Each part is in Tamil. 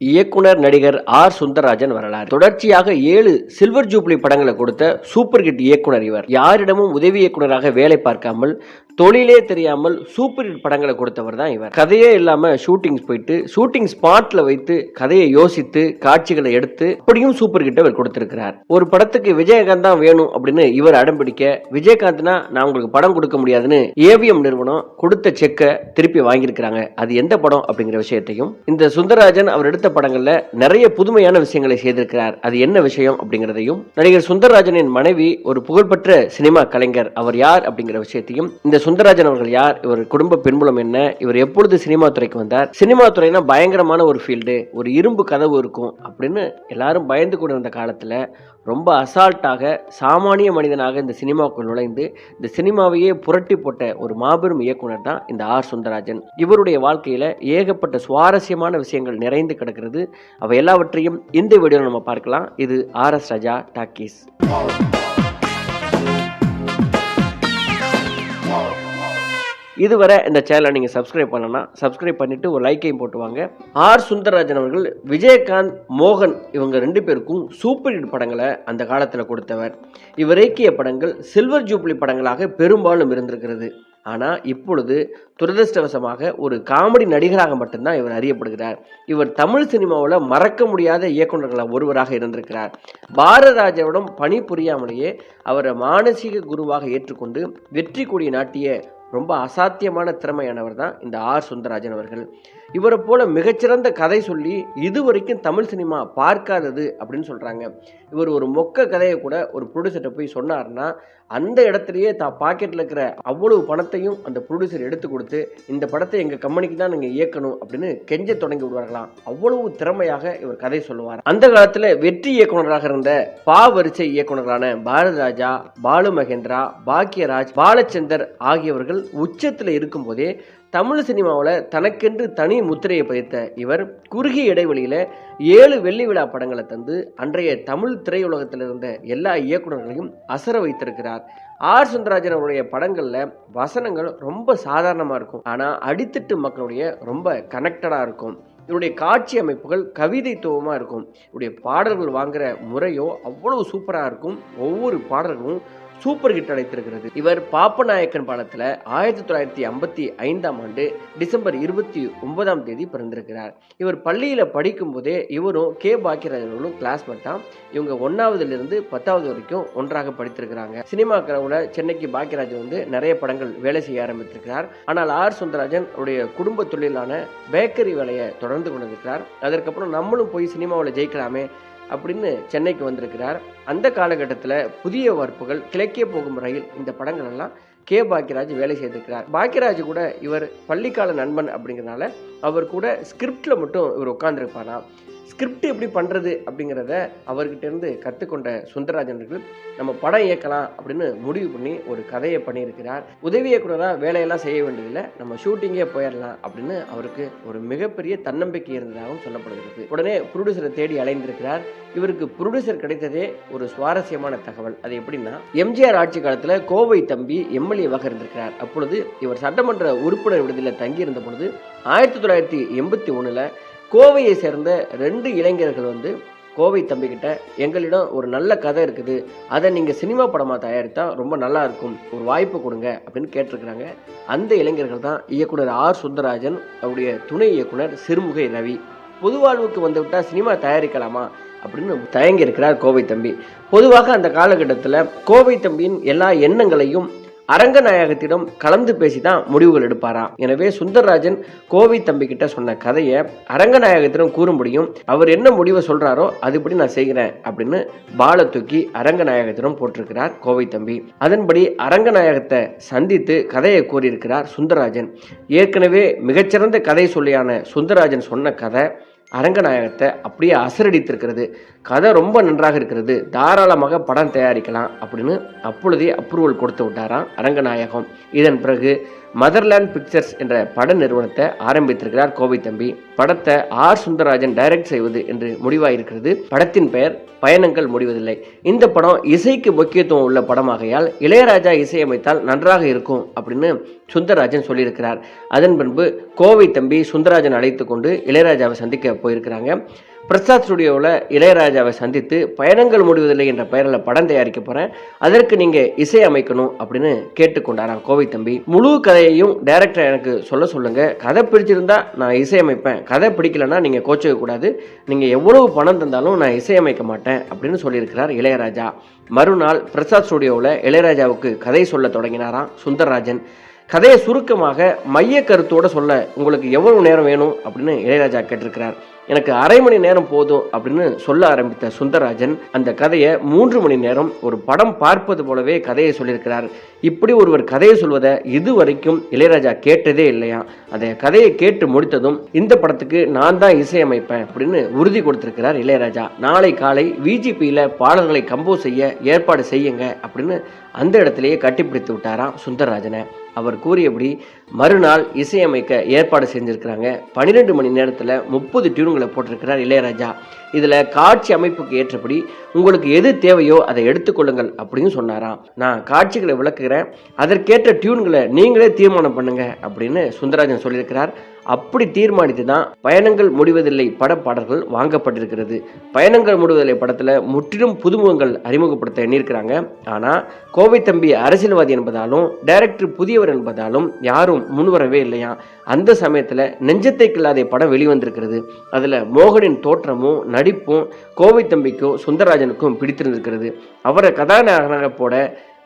இயக்குனர் நடிகர் ஆர் சுந்தரராஜன் வரலாறு. தொடர்ச்சியாக ஏழு சில்வர் ஜூப்ளி படங்களை கொடுத்த சூப்பர் ஹிட் இயக்குனர் இவர். யாரிடமும் உதவி இயக்குனராக வேலை பார்க்காமல் தொழிலே தெரியாமல் சூப்பர் ஹிட் படங்களை கொடுத்தவர் தான் இவர். கதையே இல்லாம ஷூட்டிங்ஸ் போயிட்டு ஷூட்டிங் ஸ்பாட்ல வைத்து கதையை யோசித்து காட்சிகளை எடுத்து அப்படியும் சூப்பர் ஹிட் அவர் கொடுத்திருக்கிறார். ஒரு படத்துக்கு விஜயகாந்த் தான் வேணும் அப்படின்னு இவர் அடம்பிடிக்க விஜயகாந்த்னா நான் உங்களுக்கு படம் கொடுக்க முடியாதுன்னு ஏவிஎம் நிறுவனம் கொடுத்த செக்கை திருப்பி வாங்கியிருக்கிறாங்க. அது எந்த படம் அப்படிங்கிற விஷயத்தையும் இந்த சுந்தரராஜன் அவர் எடுத்த படங்கள்ல நிறைய புதுமையான விஷயங்களை செய்திருக்கிறார். அது என்ன விஷயம் அப்படிங்கிறதையும் நடிகர் சுந்தரராஜனின் மனைவி ஒரு புகழ்பெற்ற சினிமா கலைஞர் அவர் யார் அப்படிங்கிற விஷயத்தையும் இந்த சுந்தரராஜன் அவர்கள் யார்? இவர் குடும்ப பின்புலம் என்ன? இவர் எப்பொழுது சினிமா துறைக்கு வந்தார்? சினிமா துறைனா பயங்கரமான ஒரு ஃபீல்டு ஒரு இரும்பு கதவு இருக்கும் அப்படின்னு எல்லாரும் பயந்து கொண்டு இருந்த காலத்தில் ரொம்ப அசால்ட்டாக சாமானிய மனிதனாக இந்த சினிமாவுக்குள் நுழைந்து இந்த சினிமாவையே புரட்டி போட்ட ஒரு மாபெரும் இயக்குனர் தான் இந்த ஆர். சுந்தரராஜன். இவருடைய வாழ்க்கையில் ஏகப்பட்ட சுவாரஸ்யமான விஷயங்கள் நிறைந்து கிடக்கிறது. அவை எல்லாவற்றையும் இந்த வீடியோவில் நம்ம பார்க்கலாம். இது ஆர். எஸ். ராஜா டாக்கீஸ். இதுவரை இந்த சேனலை நீங்கள் சப்ஸ்கிரைப் பண்ணனா சப்ஸ்கிரைப் பண்ணிட்டு ஒரு லைக்கையும் போட்டுவாங்க ஆர் சுந்தரராஜன் அவர்கள் விஜயகாந்த் மோகன் இவங்க ரெண்டு பேருக்கும் சூப்பர் ஹிட் படங்களை அந்த காலத்தில் கொடுத்தவர். இவர் இயக்கிய படங்கள் சில்வர் ஜூப்ளி படங்களாக பெரும்பாலும் இருந்திருக்கிறது. ஆனால் இப்பொழுது துரதிருஷ்டவசமாக ஒரு காமெடி நடிகராக மட்டும்தான் இவர் அறியப்படுகிறார். இவர் தமிழ் சினிமாவில் மறக்க முடியாத இயக்குநர்களில் ஒருவராக இருந்திருக்கிறார். பாரதராஜாவிடம் பணிபுரியாமலேயே அவரை மானசீக குருவாக ஏற்றுக்கொண்டு வெற்றி கொடி நாட்டிய ரொம்ப அசாத்தியமான திறமையானவர் தான் இந்த ஆர் சுந்தரராஜன் அவர்கள். இவரை போல மிகச்சிறந்த கதை சொல்லி இதுவரைக்கும் தமிழ் சினிமா பார்க்காதது அப்படின்னு சொல்கிறாங்க இவர் ஒரு மொக்க கதையை கூட ஒரு ப்ரொடியூசர்கிட்ட போய் சொன்னார்னா அந்த இடத்துலையே தான் பாக்கெட்டில் இருக்கிற அவ்வளவு பணத்தையும் அந்த ப்ரொடியூசர் எடுத்து கொடுத்து இந்த படத்தை எங்கள் கம்பெனிக்கு தான் நீங்கள் இயக்கணும் அப்படின்னு கெஞ்ச தொடங்கி விடுவார்களாம். அவ்வளவு திறமையாக இவர் கதை சொல்லுவார். அந்த காலத்தில் வெற்றி இயக்குனராக இருந்த பா வரிசை இயக்குநர்களான பாரதிராஜா பாலு மகேந்திரா பாக்கியராஜ் பாலச்சந்தர் ஆகியவர்கள் உச்சத்தில் இருக்கும்போதே தமிழ் சினிமாவில் தனக்கென்று தனி முத்திரையை பதித்த இவர் குறுகிய இடைவெளியில் ஏழு வெள்ளி விழா படங்களை தந்து அன்றைய தமிழ் திரையுலகத்தில் இருந்த எல்லா இயக்குநர்களையும் அசர வைத்திருக்கிறார். ஆர். சுந்தரராஜன் அவருடைய படங்களில் வசனங்கள் ரொம்ப சாதாரணமாக இருக்கும். ஆனால் அடித்தட்டு மக்களுடைய ரொம்ப கனெக்டடாக இருக்கும். இவருடைய காட்சி அமைப்புகள் கவிதைத்துவமாக இருக்கும். இவருடைய பாடல்கள் வாங்குற முறையோ அவ்வளோ சூப்பராக இருக்கும். ஒவ்வொரு பாடல்களும் சூப்பர் ஹிட் அடைத்திருக்கிறது. இவர் பாப்பநாயக்கன் பாடத்தில் ஆயிரத்தி தொள்ளாயிரத்தி ஐம்பத்தி ஐந்தாம் ஆண்டு டிசம்பர் இருபத்தி ஒன்பதாம் தேதி பிறந்திருக்கிறார். இவர் பள்ளியில் படிக்கும்போதே இவரும் கே பாக்கியராஜனும் கிளாஸ்மேட் மட்டும் இவங்க ஒன்றாவதுலேருந்து பத்தாவது வரைக்கும் ஒன்றாக படித்திருக்கிறாங்க. சினிமா கனவுல சென்னைக்கு பாக்கியராஜ் வந்து நிறைய படங்கள் வேலை செய்ய ஆரம்பித்திருக்கிறார். ஆனால் ஆர் சுந்தரராஜன் அவருடைய குடும்ப தொழிலான பேக்கரி வேலையை தொடர்ந்து கொண்டிருக்கிறார். அதற்கப்புறம் நம்மளும் போய் சினிமாவில் ஜெயிக்கலாமே அப்படின்னு சென்னைக்கு வந்திருக்கிறார். அந்த காலகட்டத்தில் புதிய வார்ப்புகள் கிழக்கே போகும் ரயில் இந்த படங்கள் எல்லாம் கே. பாக்கியராஜ் வேலை செய்திருக்கிறார். பாக்கியராஜ் கூட இவர் பள்ளிக்கால நண்பன் அப்படிங்கிறனால அவர் கூட ஸ்கிரிப்டில் மட்டும் இவர் உட்காந்துருப்பாராம் ஸ்கிரிப்ட் எப்படி பண்ணுறது அப்படிங்கிறத அவர்கிட்டேருந்து கற்றுக்கொண்ட சுந்தரராஜன் அவர்கள் நம்ம படம் இயக்கலாம் அப்படின்னு முடிவு பண்ணி ஒரு கதையை பண்ணியிருக்கிறார். உதவி இயக்குனராக வேலையெல்லாம் செய்ய வேண்டியதில்லை நம்ம ஷூட்டிங்கே போயிடலாம் அப்படின்னு அவருக்கு ஒரு மிகப்பெரிய தன்னம்பிக்கை இருந்ததாகவும் சொல்லப்படுகிறது. உடனே ப்ரொடியூசரை தேடி அலைந்திருக்கிறார். இவருக்கு ப்ரொடியூசர் கிடைத்ததே ஒரு சுவாரஸ்யமான தகவல். அது எப்படின்னா எம்ஜிஆர் ஆட்சி காலத்தில் கோவை தம்பி எம்எல்ஏவாக இருந்திருக்கிறார். அப்பொழுது இவர் சட்டமன்ற உறுப்பினர் விடுதியில் தங்கியிருந்த பொழுது ஆயிரத்தி தொள்ளாயிரத்தி எண்பத்தி ஒன்றில் கோவையை சேர்ந்த ரெண்டு இளைஞர்கள் வந்து கோவை தம்பிக்கிட்ட எங்களிடம் ஒரு நல்ல கதை இருக்குது. அதை நீங்கள் சினிமா படமாக தயாரித்தா ரொம்ப நல்லா இருக்கும். ஒரு வாய்ப்பு கொடுங்க. அப்படின்னு கேட்டிருக்கிறாங்க. அந்த இளைஞர்கள் தான் இயக்குனர் ஆர். சுந்தரராஜன் அவருடைய துணை இயக்குனர் சிறுமுகை ரவி. பொதுவாழ்வுக்கு வந்துவிட்டால் வந்து விட்டால் சினிமா தயாரிக்கலாமா? அப்படின்னு தயங்கி இருக்கிறார் கோவை தம்பி. பொதுவாக அந்த காலகட்டத்தில் கோவை தம்பியின் எல்லா எண்ணங்களையும் அரங்கநாயகத்திடம் கலந்து பேசி தான் முடிவுகள் எடுப்பாராம் எனவே சுந்தரராஜன் கோவை தம்பி கிட்ட சொன்ன கதையை அரங்கநாயகத்திடம் கூறும்படியும் அவர் என்ன முடிவை சொல்றாரோ அதுபடி நான் செய்கிறேன் அப்படின்னு பால தூக்கி அரங்கநாயகத்திடம் போட்டிருக்கிறார் கோவை தம்பி. அதன்படி அரங்கநாயகத்தை சந்தித்து கதையை கூறியிருக்கிறார் சுந்தரராஜன். ஏற்கனவே மிகச்சிறந்த கதை சொல்லியான சுந்தரராஜன் சொன்ன கதை அரங்கநாயகத்தை அப்படியே அசரடித்திருக்கிறது. கதை ரொம்ப நன்றாக இருக்கிறது. தாராளமாக படம் தயாரிக்கலாம் அப்படின்னு அப்பொழுதே அப்ரூவல் கொடுத்து விட்டாராம் அரங்கநாயகம். இதன் பிறகு மதர்லேண்ட் பிக்சர்ஸ் என்ற பட நிறுவனத்தை ஆரம்பித்திருக்கிறார் கோவை தம்பி. படத்தை ஆர். சுந்தரராஜன் டைரக்ட் செய்வது என்று முடிவாயிருக்கிறது. படத்தின் பெயர் பயணங்கள் முடிவதில்லை. இந்த படம் இசைக்கு முக்கியத்துவம் உள்ள படமாகையால் இளையராஜா இசையமைத்தால் நன்றாக இருக்கும் அப்படின்னு சுந்தரராஜன் சொல்லியிருக்கிறார். அதன் பின்பு கோவை தம்பி சுந்தரராஜன் அழைத்து கொண்டு இளையராஜாவை சந்திக்க போயிருக்கிறாங்க. பிரசாத் ஸ்டுடியோவில் இளையராஜாவை சந்தித்து பயணங்கள் முடிவதில்லை என்ற பெயரில் படம் தயாரிக்க போகிறேன் அதற்கு நீங்கள் இசை அமைக்கணும் அப்படின்னு கேட்டுக்கொண்டாராம் கோவை தம்பி. முழு கதையையும் டைரக்டர் எனக்கு சொல்ல சொல்லுங்கள் கதை பிடிச்சிருந்தா நான் இசையமைப்பேன் கதை பிடிக்கலன்னா நீங்கள் கோச்சிக்க கூடாது. நீங்கள் எவ்வளவு பணம் தந்தாலும் நான் இசையமைக்க மாட்டேன் அப்படின்னு சொல்லியிருக்கிறார் இளையராஜா. மறுநாள் பிரசாத் ஸ்டுடியோவில் இளையராஜாவுக்கு கதை சொல்ல தொடங்கினாராம் சுந்தரராஜன். கதையை சுருக்கமாக மைய கருத்தோடு சொல்ல உங்களுக்கு எவ்வளவு நேரம் வேணும் அப்படின்னு இளையராஜா கேட்டிருக்கிறார். எனக்கு அரை மணி நேரம் போதும் அப்படின்னு சொல்ல ஆரம்பித்த சுந்தரராஜன் அந்த கதையை மூன்று மணி நேரம் ஒரு படம் பார்ப்பது போலவே கதையை சொல்லியிருக்கிறார். இப்படி ஒருவர் கதையை சொல்வதை இதுவரைக்கும் இளையராஜா கேட்டதே இல்லையா? அந்த கதையை கேட்டு முடித்ததும் இந்த படத்துக்கு நான் தான் இசையமைப்பேன் அப்படின்னு உறுதி கொடுத்திருக்கிறார் இளையராஜா. நாளை காலை விஜிபியில் பாடல்களை கம்போஸ் செய்ய ஏற்பாடு செய்யுங்க அப்படின்னு அந்த இடத்துலையே கட்டிப்பிடித்து விட்டாராம் சுந்தரராஜனை. அவர் கூறியபடி மறுநாள் இசையமைக்க ஏற்பாடு செஞ்சுருக்கிறாங்க. பன்னிரெண்டு மணி நேரத்தில் முப்பது டியூன்களை போட்டிருக்கிறார் இளையராஜா. இதில் காட்சி அமைப்புக்கு ஏற்றபடி உங்களுக்கு எது தேவையோ அதை எடுத்துக்கொள்ளுங்கள் அப்படின்னு சொன்னாராம். நான் காட்சிகளை விளக்குகிறேன். அதற்கேற்ற டியூன்களை நீங்களே தீர்மானம் பண்ணுங்க அப்படின்னு சுந்தரராஜன் சொல்லியிருக்கிறார். அப்படி தீர்மானித்து தான் பயணங்கள் முடிவதில்லை பட பாடல்கள் வாங்கப்பட்டிருக்கிறது. பயணங்கள் முடிவதில்லை படத்தில் முற்றிலும் புதுமுகங்கள் அறிமுகப்படுத்த எண்ணியிருக்கிறாங்க. ஆனால் கோவை தம்பி அரசியல்வாதி என்பதாலும் டைரக்டர் புதியவர் என்பதாலும் யாரும் முன்வரவே இல்லையா? அந்த சமயத்தில் நெஞ்சத்தை கில்லாதே படம் வெளிவந்திருக்கிறது. அதில் மோகனின் தோற்றமும் நடிப்பும் கோவை தம்பிக்கும் சுந்தரராஜனுக்கும் பிடித்திருந்திருக்கிறது. அவரை கதாநாயகனாக போட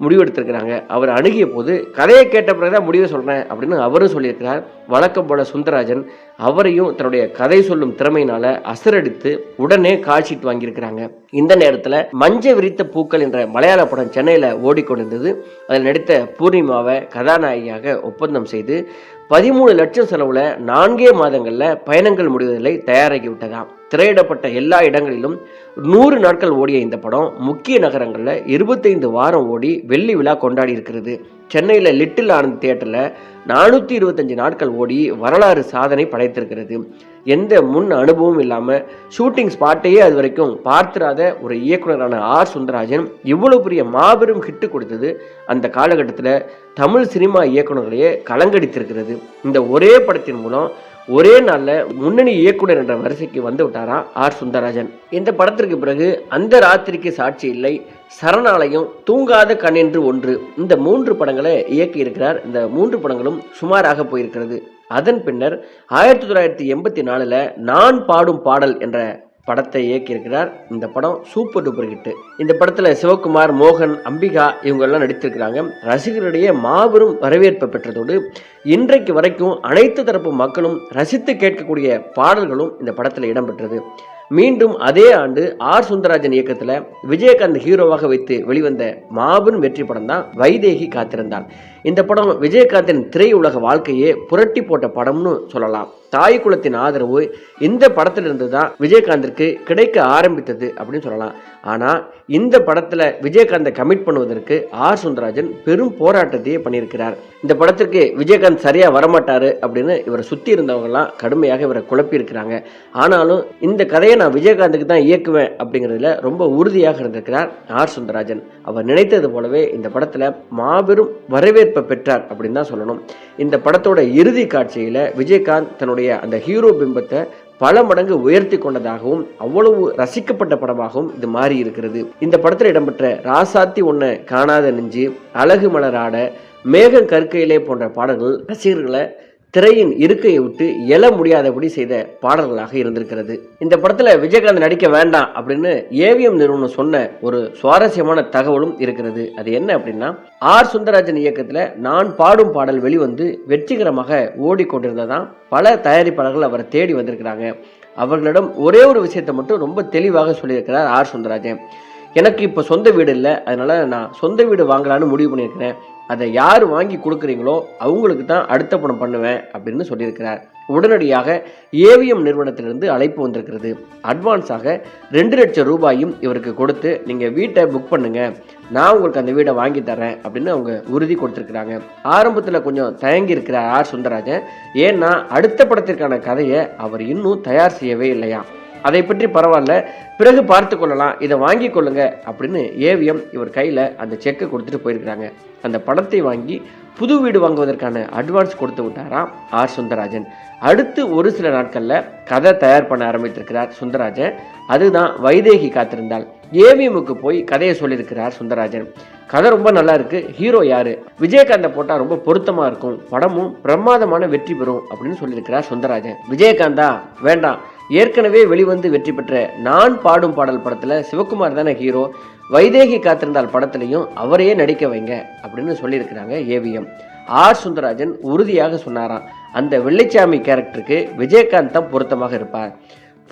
முடிவெடுத்திருக்கிறாங்க. அவர் அணுகிய போது கதையை கேட்ட பிறகு தான் முடிவை சொல்கிறேன் அப்படின்னு அவரும் சொல்லியிருக்கிறார். வழக்கம் போல சுந்தரராஜன் அவரையும் தன்னுடைய கதை சொல்லும் திறமையினால அசரடித்து உடனே கால்ஷீட் வாங்கியிருக்கிறாங்க. இந்த நேரத்தில் மஞ்ச விரித்த பூக்கள் என்ற மலையாள படம் சென்னையில் ஓடிக்கொண்டிருந்தது. அதில் நடித்த பூர்ணிமாவை கதாநாயகியாக ஒப்பந்தம் செய்து பதிமூணு லட்சம் செலவில் நான்கே மாதங்களில் பயணங்கள் முடிவதில்லை தயாராகி விட்டதாம். திரையிடப்பட்ட எல்லா இடங்களிலும் நூறு நாட்கள் ஓடிய இந்த படம் முக்கிய நகரங்களில் இருபத்தைந்து வாரம் ஓடி வெள்ளி விழா கொண்டாடி இருக்கிறது. சென்னையில் லிட்டில் ஆனந்த் தியேட்டரில் நானூற்றி இருபத்தஞ்சு நாட்கள் ஓடி வரலாறு சாதனை படைத்திருக்கிறது. எந்த முன் அனுபவமும் இல்லாமல் ஷூட்டிங் ஸ்பாட்டையே அது வரைக்கும் பார்த்திராத ஒரு இயக்குனரான ஆர் சுந்தரராஜன் இவ்வளோ பெரிய மாபெரும் ஹிட்டு கொடுத்தது அந்த காலகட்டத்தில் தமிழ் சினிமா இயக்குனர்களையே கலங்கடித்திருக்கிறது. இந்த ஒரே படத்தின் மூலம் ஒரே நாளில் முன்னணி இயக்குனர் என்ற வரிசைக்கு வந்து விட்டாராம் ஆர். சுந்தரராஜன். இந்த படத்திற்கு பிறகு அந்த ராத்திரிக்கு சாட்சி இல்லை. சரணாலயம் தூங்காத கண் என்று ஒன்று. இந்த மூன்று படங்களை இயக்கி இருக்கிறார் இந்த மூன்று படங்களும் சுமாராக போயிருக்கிறது. அதன் பின்னர் ஆயிரத்தி தொள்ளாயிரத்தி எண்பத்தி நாலில் நான் பாடும் பாடல் என்ற படத்தை இயக்கியிருக்கிறார். இந்த படம் சூப்பர் டூப்பர் ஹிட்டு. இந்த படத்தில் சிவகுமார் மோகன் அம்பிகா இவங்கெல்லாம் நடித்திருக்கிறாங்க. ரசிகர்களிடையே மாபெரும் வரவேற்பை பெற்றதோடு இன்றைக்கு வரைக்கும் அனைத்து தரப்பு மக்களும் ரசித்து கேட்கக்கூடிய பாடல்களும் இந்த படத்தில் இடம்பெற்றது. மீண்டும் அதே ஆண்டு ஆர். சுந்தரராஜன் இயக்கத்தில் விஜயகாந்த் ஹீரோவாக வைத்து வெளிவந்த மாபெரும் வெற்றி படம் தான் வைதேகி காத்திருந்தாள் இந்த படம் விஜயகாந்தின் திரையுலக வாழ்க்கையே புரட்டி போட்ட படம்னு சொல்லலாம். தாய் குலத்தின் ஆதரவு இந்த படத்திலிருந்து தான் விஜயகாந்திற்கு கிடைக்க ஆரம்பித்தது அப்படின்னு சொல்லலாம். ஆனால் இந்த படத்தில் விஜயகாந்தை கமிட் பண்ணுவதற்கு ஆர் சுந்தரராஜன் பெரும் போராட்டத்தையே பண்ணியிருக்கிறார். இந்த படத்திற்கு விஜயகாந்த் சரியாக வரமாட்டார் அப்படின்னு இவரை சுற்றி இருந்தவங்கலாம் கடுமையாக இவரை குழப்பியிருக்கிறாங்க. ஆனாலும் இந்த கதையை நான் விஜயகாந்துக்கு தான் இயக்குவேன் அப்படிங்கிறதுல ரொம்ப உறுதியாக இருந்திருக்கிறார் ஆர் சுந்தரராஜன். அவர் நினைத்தது போலவே இந்த படத்தில் மாபெரும் வரவேற்பை பெற்றார் அப்படின்னு தான் சொல்லணும். இந்த படத்தோட இறுதி காட்சியில் விஜயகாந்த் தன்னுடைய அந்த ஹீரோ பிம்பத்தை பல மடங்கு உயர்த்தி கொண்டதாகவும் அவ்வளவு ரசிக்கப்பட்ட படமாகவும் இது மாறி இருக்கிறது. இந்த படத்தில் இடம்பெற்ற ராசாத்தி ஒன்ன காணாத நெஞ்சு அழகு மலராட மேகம் கற்கையிலே போன்ற பாடல்கள் ரசிகர்களை திரையின் இருக்கையை விட்டு எழ முடியாதபடி செய்த பாடல்களாக இருந்திருக்கிறது. இந்த படத்தில் விஜயகாந்த் நடிக்க வேண்டாம் அப்படின்னு ஏவிஎம் நிறுவனம் சொன்ன ஒரு சுவாரஸ்யமான தகவலும் இருக்கிறது. அது என்ன அப்படின்னா ஆர். சுந்தரராஜன் இயக்கத்தில் நான் பாடும் பாடல் வெளிவந்து வெற்றிகரமாக ஓடிக்கொண்டிருந்ததான் பல தயாரிப்பாளர்கள் அவரை தேடி வந்திருக்கிறாங்க. அவர்களிடம் ஒரே ஒரு விஷயத்தை மட்டும் ரொம்ப தெளிவாக சொல்லியிருக்கிறார் ஆர். சுந்தரராஜன். எனக்கு இப்போ சொந்த வீடு இல்லை அதனால நான் சொந்த வீடு வாங்கலான்னு முடிவு பண்ணியிருக்கிறேன். அதை யார் வாங்கி கொடுக்குறீங்களோ அவங்களுக்கு தான் அடுத்த படம் பண்ணுவேன் அப்படின்னு சொல்லியிருக்கிறார். உடனடியாக ஏவிஎம் நிறுவனத்திலிருந்து அழைப்பு வந்திருக்கிறது. அட்வான்ஸாக ரெண்டு லட்சம் ரூபாயும் இவருக்கு கொடுத்து நீங்கள் வீட்டை புக் பண்ணுங்க. நான் உங்களுக்கு அந்த வீடை வாங்கி தரேன் அப்படின்னு அவங்க உறுதி கொடுத்துருக்குறாங்க. ஆரம்பத்தில் கொஞ்சம் தயங்கியிருக்கிறார் ஆர். சுந்தரராஜன். ஏன்னா அடுத்த படத்திற்கான கதையை அவர் இன்னும் தயார் செய்யவே இல்லையா அதை பற்றி பரவாயில்ல. பிறகு பார்த்து கொள்ளலாம். இதை வாங்கி கொள்ளுங்க அப்படின்னு ஏவிஎம் இவர் கையில் அந்த செக்கை கொடுத்துட்டு போயிருக்கிறாங்க. அந்த படத்தை வாங்கி புது வீடு வாங்குவதற்கான அட்வான்ஸ் கொடுத்து விட்டாராம் ஆர். சுந்தரராஜன். அடுத்து ஒரு சில நாட்களில் கதை தயார் பண்ண ஆரம்பித்திருக்கிறார் சுந்தரராஜன். அதுதான் வைதேகி காத்திருந்தாள். ஏவிஎம்முக்கு போய் கதையை சொல்லியிருக்கிறார் சுந்தரராஜன். கதை ரொம்ப நல்லா இருக்கு. ஹீரோ யாரு? விஜயகாந்தை போட்டா ரொம்ப பொருத்தமா இருக்கும். படமும் பிரமாதமான வெற்றி பெறும் அப்படின்னு சொல்லியிருக்கிறார் சுந்தரராஜன். விஜயகாந்தா வேண்டாம். ஏற்கனவே வெளிவந்து வெற்றி பெற்ற நான் பாடும் பாடல் படத்தில் சிவகுமார் தானே ஹீரோ வைதேகி காத்திருந்தால் படத்துலையும் அவரையே நடிக்க வைங்க அப்படின்னு சொல்லியிருக்கிறாங்க ஏவிஎம். ஆர். சுந்தரராஜன் உறுதியாக சொன்னாராம் அந்த வெள்ளைச்சாமி கேரக்டருக்கு விஜயகாந்த் தான் பொருத்தமாக இருப்பார்.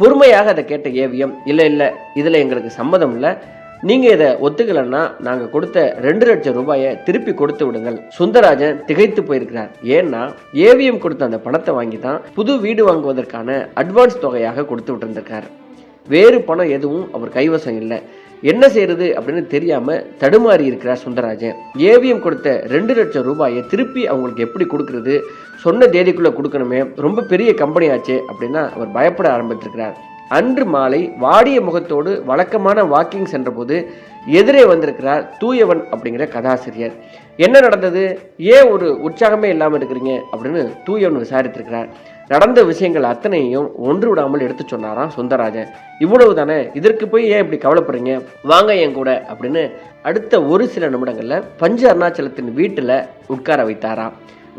பொறுமையாக அதை கேட்ட ஏவிஎம் இல்லை இல்லை இதில் எங்களுக்கு சம்மதம் இல்லை நீங்கள் இதை ஒத்துக்கலைன்னா நாங்கள் கொடுத்த ரெண்டு லட்சம் ரூபாயை திருப்பி கொடுத்து விடுங்கள். சுந்தரராஜன் திகைத்து போயிருக்கிறார். ஏன்னா ஏவிஎம் கொடுத்த அந்த பணத்தை வாங்கி தான் புது வீடு வாங்குவதற்கான அட்வான்ஸ் தொகையாக கொடுத்து விட்டுருந்திருக்கார். வேறு பணம் எதுவும் அவர் கைவசம் இல்லை. என்ன செய்யறது அப்படின்னு தெரியாம தடுமாறி இருக்கிறார் சுந்தரராஜன். ஏவிஎம் கொடுத்த ரெண்டு லட்சம் ரூபாயை திருப்பி அவங்களுக்கு எப்படி கொடுக்கறது? சொன்ன தேதிக்குள்ள கொடுக்கணுமே. ரொம்ப பெரிய கம்பெனி ஆச்சு அப்படின்னா அவர் பயப்பட ஆரம்பித்திருக்கிறார். அன்று மாலை வாடிய முகத்தோடு வழக்கமான வாக்கிங் சென்றபோது எதிரே வந்திருக்கிறார் தூயவன் அப்படிங்கிற கதாசிரியர். என்ன நடந்தது? ஏன் ஒரு உற்சாகமே இல்லாமல் இருக்கிறீங்க? அப்படின்னு தூயவன் விசாரித்திருக்கிறார். நடந்த விஷயங்கள் அத்தனையும் ஒன்று விடாமல் எடுத்து சொன்னாராம் சுந்தரராஜன். இவ்வளவு தானே? இதற்கு போய் ஏன் இப்படி கவலைப்படுறீங்க? வாங்க என் கூட அப்படின்னு அடுத்த ஒரு சில நிமிடங்களில் பஞ்சு அருணாச்சலத்தின் வீட்டில் உட்கார வைத்தாராம்.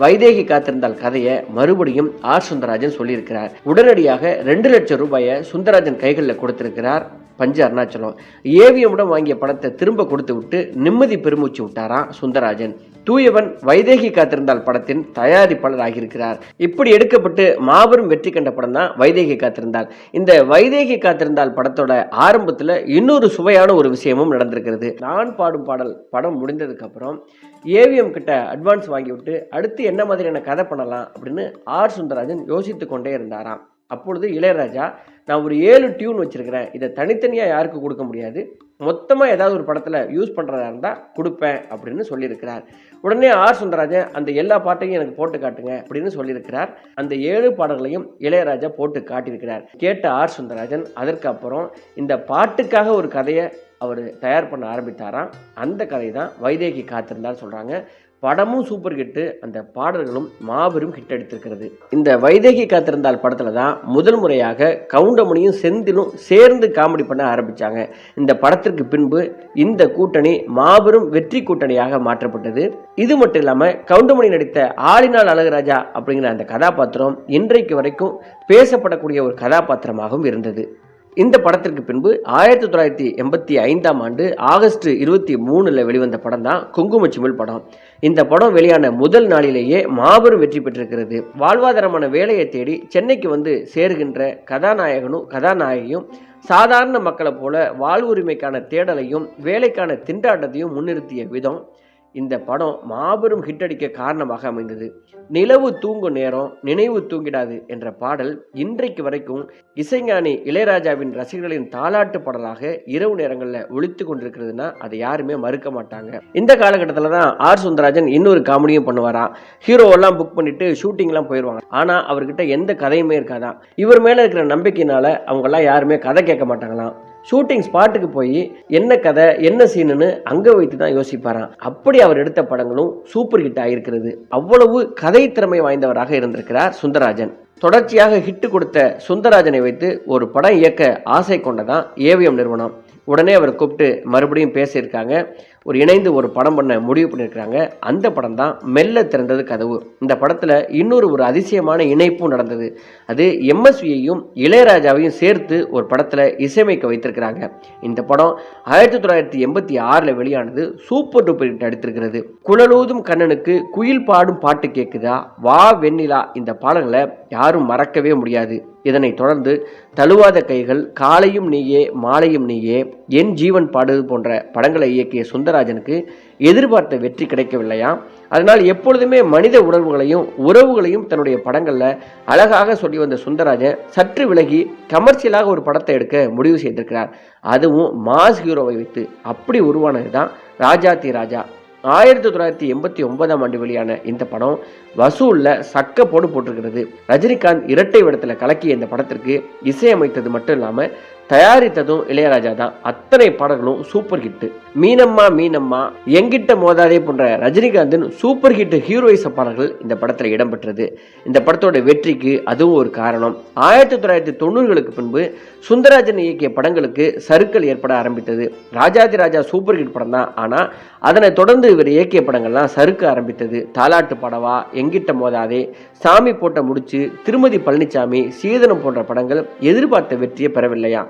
வைதேகி காத்திருந்தால் கதையை மறுபடியும் ஆர் சுந்தரராஜன் சொல்லியிருக்கிறார். உடனடியாக ரெண்டு லட்சம் ரூபாயை சுந்தரராஜன் கைகளில் கொடுத்திருக்கிறார் பஞ்சு அருணாச்சலம். ஏவிஎம்மிடம் வாங்கிய பணத்தை திரும்ப கொடுத்து விட்டு நிம்மதி பெருமூச்சு விட்டாராம் சுந்தரராஜன். தூயவன் வைதேகி காத்திருந்தால் படத்தின் தயாரிப்பாளர் ஆகியிருக்கிறார். இப்படி எடுக்கப்பட்டு மாபெரும் வெற்றி கண்ட படம் தான் வைதேகி காத்திருந்தால். இந்த வைதேகி காத்திருந்தால் படத்தோட ஆரம்பத்தில் இன்னொரு சுவையான ஒரு விஷயமும் நடந்திருக்கிறது. நான் பாடும் பாடல் படம் முடிந்ததுக்கப்புறம் ஏவிஎம் கிட்ட அட்வான்ஸ் வாங்கி விட்டு அடுத்து என்ன மாதிரியான கதை பண்ணலாம் அப்படின்னு ஆர் சுந்தரராஜன் யோசித்து கொண்டே இருந்தாராம். அப்பொழுது இளையராஜா நான் ஒரு ஏழு டியூன் வச்சுருக்கிறேன். இதை தனித்தனியாக யாருக்கு கொடுக்க முடியாது? மொத்தமாக ஏதாவது ஒரு படத்தில் யூஸ் பண்ணுறதா இருந்தால் கொடுப்பேன் அப்படின்னு சொல்லியிருக்கிறார். உடனே ஆர் சுந்தரராஜன் அந்த எல்லா பாட்டையும் எனக்கு போட்டு காட்டுங்க அப்படின்னு சொல்லியிருக்கிறார். அந்த ஏழு பாடல்களையும் இளையராஜா போட்டு காட்டியிருக்கிறார். கேட்ட ஆர் சுந்தரராஜன் அதற்கப்புறம் இந்த பாட்டுக்காக ஒரு கதையை அவர் தயார் பண்ண ஆரம்பித்தாராம். அந்த கதை தான் வைதேகி காத்திருந்தார் சொல்கிறாங்க படமும் சூப்பர் ஹிட்டு அந்த பாடல்களும் மாபெரும் ஹிட் அடித்திருக்கிறது. இந்த வைதேகி காத்திருந்தால் படத்தில் தான் முதல் முறையாக கவுண்டமணியும் செந்திலும் சேர்ந்து காமெடி பண்ண ஆரம்பித்தாங்க இந்த படத்திற்கு பின்பு இந்த கூட்டணி மாபெரும் வெற்றி கூட்டணியாக மாற்றப்பட்டது. இது மட்டும் இல்லாமல் கவுண்டமணி நடித்த ஆளினால் அழகுராஜா அப்படிங்கிற அந்த கதாபாத்திரம் இன்றைக்கு வரைக்கும் பேசப்படக்கூடிய ஒரு கதாபாத்திரமாகவும் இருந்தது. இந்த படத்திற்கு பின்பு ஆயிரத்தி தொள்ளாயிரத்தி எண்பத்தி ஐந்தாம் ஆண்டு ஆகஸ்ட் இருபத்தி மூணுல வெளிவந்த படம் தான் குங்குமச்சிமிழ் படம். இந்த படம் வெளியான முதல் நாளிலேயே மாபெரும் வெற்றி பெற்றிருக்கிறது. வாழ்வாதாரமான வேலையை தேடி சென்னைக்கு வந்து சேருகின்ற கதாநாயகனும் கதாநாயகியும் சாதாரண மக்களை போல வாழ்வுரிமைக்கான தேடலையும் வேலைக்கான திண்டாட்டத்தையும் முன்னிறுத்திய விதம் இந்த படம் மாபெரும் ஹிட் அடிக்க காரணமாக அமைந்தது. நிலவு தூங்கும் நேரம் நினைவு தூங்கிடாது என்ற பாடல் இன்றைக்கு வரைக்கும் இசைஞானி இளையராஜாவின் ரசிகர்களின் தாலாட்டு பாடலாக இரவு நேரங்களில் ஒழித்து கொண்டிருக்கிறதுனா அதை யாருமே மறுக்க மாட்டாங்க. இந்த காலகட்டத்தில் தான் ஆர் சுந்தரராஜன் இன்னொரு காமெடியும் பண்ணுவாராம் ஹீரோவெல்லாம் புக் பண்ணிட்டு ஷூட்டிங்லாம் போயிடுவாங்க ஆனால் அவர்கிட்ட எந்த கதையுமே இருக்காதான் இவர் மேலே இருக்கிற நம்பிக்கையினால அவங்கெல்லாம் யாருமே கதை கேட்க மாட்டாங்களாம். ஷூட்டிங் ஸ்பாட்டுக்கு போய் என்ன கதை என்ன சீனுன்னு அங்கே வைத்து தான் யோசிப்பாராம். அப்படி அவர் எடுத்த படங்களும் சூப்பர் ஹிட் ஆகியிருக்கிறது அவ்வளவு கதை திறமை வாய்ந்தவராக இருந்திருக்கிறார் சுந்தரராஜன். தொடர்ச்சியாக ஹிட் கொடுத்த சுந்தரராஜனை வைத்து ஒரு படம் இயக்க ஆசை கொண்டதான் ஏவிஎம் நிறுவனம். உடனே அவர் கூப்பிட்டு மறுபடியும் பேசியிருக்காங்க. ஒரு இணைந்து ஒரு படம் பண்ண முடிவு பண்ணியிருக்கிறாங்க அந்த படம் தான் மெல்ல திறந்தது கதவு. இந்த படத்தில் இன்னொரு ஒரு அதிசயமான இணைப்பும் நடந்தது. அது எம்எஸ்வியையும் இளையராஜாவையும் சேர்த்து ஒரு படத்தில் இசையமைக்க வைத்திருக்கிறாங்க. இந்த படம் ஆயிரத்தி தொள்ளாயிரத்தி எண்பத்தி ஆறில் வெளியானது சூப்பர் டூப்பர் ஹிட் அடித்திருக்கிறது. குழலூதும் கண்ணனுக்கு குயில் பாடும் பாட்டு கேட்குதா வா வெண்ணிலா இந்த பாடல்களை யாரும் மறக்கவே முடியாது. இதனைத் தொடர்ந்து தழுவாத கைகள் காலையும் நீயே மாலையும் நீயே என் ஜீவன் பாடுது போன்ற படங்களை இயக்கிய சுந்தரராஜனுக்கு எதிர்பார்த்த வெற்றி கிடைக்கவில்லையா? அதனால் எப்பொழுதுமே மனித உணர்வுகளையும் உறவுகளையும் தன்னுடைய படங்களில் அழகாக சொல்லி வந்த சுந்தரராஜன் சற்று விலகி கமர்ஷியலாக ஒரு படத்தை எடுக்க முடிவு செய்திருக்கிறார். அதுவும் மாஸ் ஹீரோவை வைத்து அப்படி உருவானது தான் ராஜா தி ராஜா. ஆயிரத்தி தொள்ளாயிரத்தி எண்பத்தி ஒன்பதாம் ஆண்டு வெளியான இந்த படம் வசூலில் சக்க போடு போட்டிருக்கிறது. ரஜினிகாந்த் இரட்டை விடத்தில் கலக்கிய இந்த படத்திற்கு இசையமைத்தது மட்டும் இல்லாமல் தயாரித்ததும் இளையராஜா தான். அத்தனை பாடல்களும் சூப்பர் ஹிட் மீனம்மா மீனம்மா எங்கிட்ட மோதாதே போன்ற ரஜினிகாந்தின் சூப்பர் ஹிட் ஹீரோயிச பாடல்கள் இந்த படத்தில் இடம்பெற்றது. இந்த படத்தோட வெற்றிக்கு அதுவும் ஒரு காரணம். ஆயிரத்தி தொள்ளாயிரத்தி தொண்ணூறுகளுக்கு பின்பு சுந்தரராஜன் இயக்கிய படங்களுக்கு சருக்கள் ஏற்பட ஆரம்பித்தது. ராஜாதி ராஜா சூப்பர் ஹிட் படம் தான். ஆனால் அதனைத் தொடர்ந்து இவர் இயக்கிய படங்கள்லாம் சறுக்க ஆரம்பித்தது. தாலாட்டு படவா எங்கிட்ட மோதாதே சாமி போட்ட முடிச்சு திருமதி பழனிசாமி சீதனம் போன்ற படங்கள் எதிர்பார்த்த வெற்றியை பெறவில்லையா?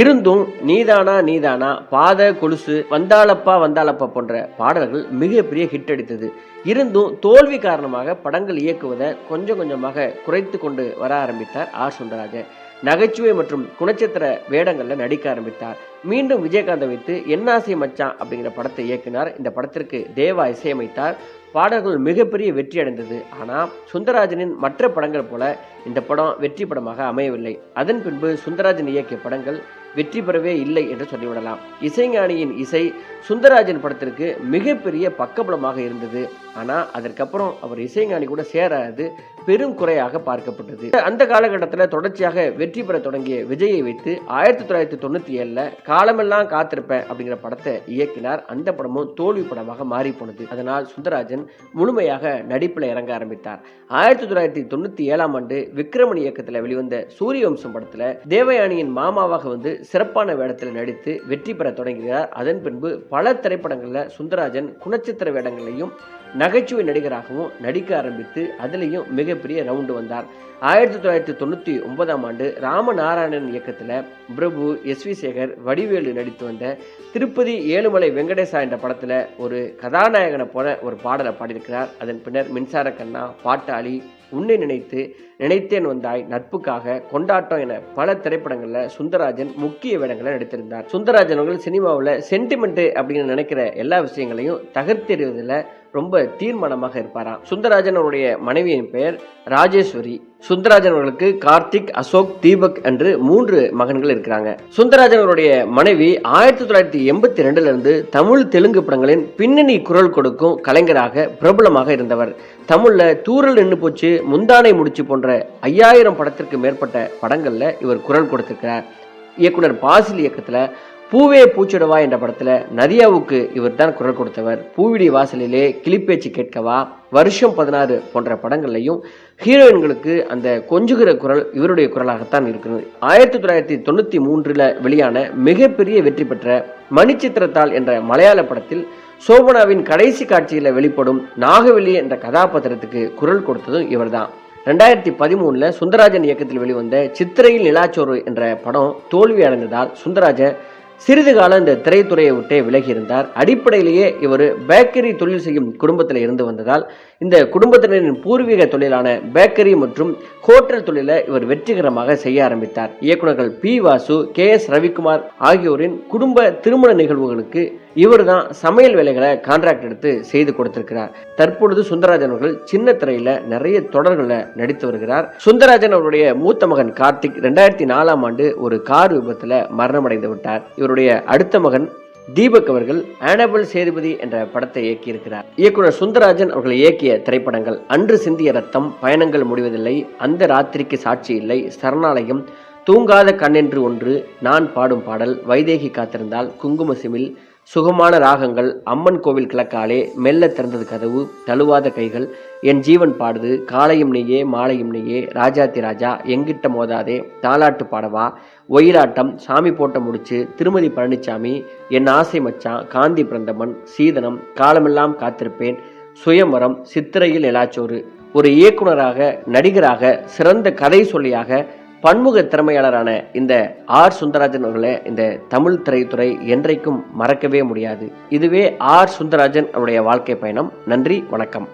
இருந்தும் நீதானா நீதானா பாத கொலுசு வந்தாளப்பா வந்தாளப்பா போன்ற பாடல்கள் மிகப்பெரிய ஹிட் அடித்தது. இருந்தும் தோல்வி காரணமாக படங்கள் இயக்குவதை கொஞ்சம் கொஞ்சமாக குறைத்து கொண்டு வர ஆரம்பித்தார் ஆர். சுந்தரராஜன். நகைச்சுவை மற்றும் குணச்சித்திர வேடங்களில் நடிக்க ஆரம்பித்தார். மீண்டும் விஜயகாந்தை வைத்து என்னாசை மச்சான் அப்படிங்கிற படத்தை இயக்கினார். இந்த படத்திற்கு தேவா இசையமைத்தார். பாடல்கள் மிகப்பெரிய வெற்றி அடைந்தது. ஆனால் சுந்தரராஜனின் மற்ற படங்கள் போல இந்த படம் வெற்றி படமாக அமையவில்லை. அதன் பின்பு சுந்தரராஜன் இயக்கிய படங்கள் வெற்றி பெறவே இல்லை என்று சொல்லிவிடலாம். இசைஞானியின் இசை சுந்தரராஜன் படத்திற்கு மிகப்பெரிய பக்கபலமாக இருந்தது. ஆனால் அதற்கப்புறம் அவர் இசைஞானி கூட சேராது பெரும் குறையாக பார்க்கப்பட்டது. அந்த காலகட்டத்தில் தொடர்ச்சியாக வெற்றி பெற தொடங்கிய விஜயை வைத்து ஆயிரத்தி தொள்ளாயிரத்தி தொண்ணூற்றி ஏழில் காலமெல்லாம் காத்திருப்பேன் அப்படிங்கிற படத்தை இயக்கினார். அந்த படமும் தோல்வி படமாக மாறி போனது. அதனால் சுந்தராஜன் முழுமையாக நடிப்பில் இறங்க ஆரம்பித்தார். ஆயிரத்தி தொள்ளாயிரத்தி தொண்ணூற்றி ஏழாம் ஆண்டு விக்ரமன் இயக்கத்தில் வெளிவந்த சூரியவம்சம் படத்தில் தேவயானியின் மாமாவாக வந்து சிறப்பான வேடத்தில் நடித்து வெற்றி பெற தொடங்குகிறார் அதன் பின்பு பல திரைப்படங்களில் சுந்தரராஜன் குணச்சித்திர வேடங்களையும் நகைச்சுவை நடிகராகவும் நடிக்க ஆரம்பித்து அதுலேயும் மிகப்பெரிய ரவுண்டு வந்தார். ஆயிரத்தி தொள்ளாயிரத்தி தொண்ணூற்றி ஒன்பதாம் ஆண்டு ராமநாராயணன் இயக்கத்தில் பிரபு எஸ் வி சேகர் வடிவேலு நடித்து வந்த திருப்பதி ஏழுமலை வெங்கடேசா என்ற படத்தில் ஒரு கதாநாயகனை போல ஒரு பாடலை பாடியிருக்கிறார். அதன் பின்னர் மின்சார கண்ணா பாட்டாளி உன்னை நினைத்து நினைத்தேன் வந்தாய் நட்புக்காக கொண்டாட்டம் என பல திரைப்படங்களில் சுந்தரராஜன் முக்கிய வேடங்களை நடித்திருந்தார். சுந்தரராஜன் அவர்கள் சினிமாவில் சென்டிமெண்ட் அப்படின்னு நினைக்கிற எல்லா விஷயங்களையும் தகர்த்தெறிவதில் ரொம்ப தீர்மானமாக இருப்பாராம். சுந்தரராஜன் அவருடைய மனைவியின் பெயர் ராஜேஸ்வரி. சுந்தரராஜன் அவர்களுக்கு கார்த்திக் அசோக் தீபக் என்று மூன்று மகன்கள் இருக்கிறாங்க. சுந்தரராஜன் அவருடைய மனைவி ஆயிரத்தி தொள்ளாயிரத்தி எண்பத்தி ரெண்டுல இருந்து தமிழ் தெலுங்கு படங்களின் பின்னணி குரல் கொடுக்கும் கலைஞராக பிரபலமாக இருந்தவர். தமிழ்ல தூரல் நின்று போச்சு முந்தானை முடிச்சு போன்ற ஐயாயிரம் படத்திற்கு மேற்பட்ட படங்கள்ல இவர் குரல் கொடுத்திருக்கிறார். இயக்குனர் பாசில் இயக்கத்துல பூவே பூச்சிடவா என்ற படத்துல நதியாவுக்கு இவர் தான் குரல் கொடுத்தவர். பூவிடி வாசலிலே கிளிப்பேச்சு கேட்கவா வருஷம் பதினாறு போன்ற படங்கள்லையும் ஹீரோயின்களுக்கு அந்த கொஞ்சுகிற குரல் இவருடைய குரலாகத்தான் இருக்கிறது. ஆயிரத்தி தொள்ளாயிரத்தி தொண்ணூற்றி மூன்றில் வெளியான மிகப்பெரிய வெற்றி பெற்ற மணிச்சித்திரத்தாள் என்ற மலையாள படத்தில் சோபனாவின் கடைசி காட்சியில் வெளிப்படும் நாகவெளி என்ற கதாபாத்திரத்துக்கு குரல் கொடுத்ததும் இவர்தான். ரெண்டாயிரத்தி பதிமூணில் சுந்தரராஜன் இயக்கத்தில் வெளிவந்த சித்திரையில் நிலாச்சோறு என்ற படம் தோல்வி அடைந்ததால் சுந்தரராஜன் சிறிது காலம் இந்த திரைத்துறையை விட்டே விலகி இருந்தார் அடிப்படையிலேயே இவர் பேக்கரி தொழில் செய்யும் குடும்பத்தில் இருந்து வந்ததால் இந்த குடும்பத்தினரின் பூர்வீக தொழிலான பேக்கரி மற்றும் ஹோட்டல் தொழிலை இவர் வெற்றிகரமாக செய்ய ஆரம்பித்தார். இயக்குநர்கள் P Vasu K S Ravikumar ஆகியோரின் குடும்ப திருமண நிகழ்வுகளுக்கு இவர் தான் சமையல் வேலைகளை கான்ட்ராக்ட் எடுத்து செய்து கொடுத்திருக்கிறார். தற்பொழுது சுந்தரராஜன் அவர்கள் சின்ன திரையில நிறைய தொடர்களை நடித்து வருகிறார். சுந்தரராஜன் அவருடைய மூத்த மகன் கார்த்திக் ரெண்டாயிரத்தி நாலாம் ஆண்டு ஒரு கார் விபத்துல மரணமடைந்து விட்டார். இவருடைய அடுத்த மகன் தீபக் அவர்கள் ஆனபிள் சேதுபதி என்ற படத்தை இயக்கியிருக்கிறார். இயக்குனர் சுந்தரராஜன் அவர்கள் இயக்கிய திரைப்படங்கள் அன்று சிந்திய ரத்தம் பயணங்கள் முடிவதில்லை அந்த ராத்திரிக்கு சாட்சி இல்லை சரணாலயம் தூங்காத கண்ணென்று ஒன்று நான் பாடும் பாடல் வைதேகி காத்திருந்தால் குங்கும சிமில் சுகமான ராகங்கள் அம்மன் கோவில் கிழக்காலே மெல்ல திறந்தது கதவு தழுவாத கைகள். என் ஜீவன் பாடுது காலையும் நீயே மாலையும் நீயே ராஜாத்தி ராஜா எங்கிட்ட மோதாதே தாலாட்டு பாடவா ஒயிலாட்டம் சாமி போட்ட முடிச்சு திருமதி பழனிசாமி என் ஆசை மச்சான் காந்தி பிரந்தமன் சீதனம் காலமெல்லாம் காத்திருப்பேன் சுயமரம் சித்திரையில் எலாச்சோறு ஒரு இயக்குனராக நடிகராக சிறந்த கதை சொல்லியாக பன்முக திறமையாளரான இந்த ஆர். சுந்தரராஜன் அவர்களை இந்த தமிழ் திரைத்துறை என்றைக்கும் மறக்கவே முடியாது. இதுவே ஆர். சுந்தரராஜன் அவருடைய வாழ்க்கை பயணம். நன்றி வணக்கம்.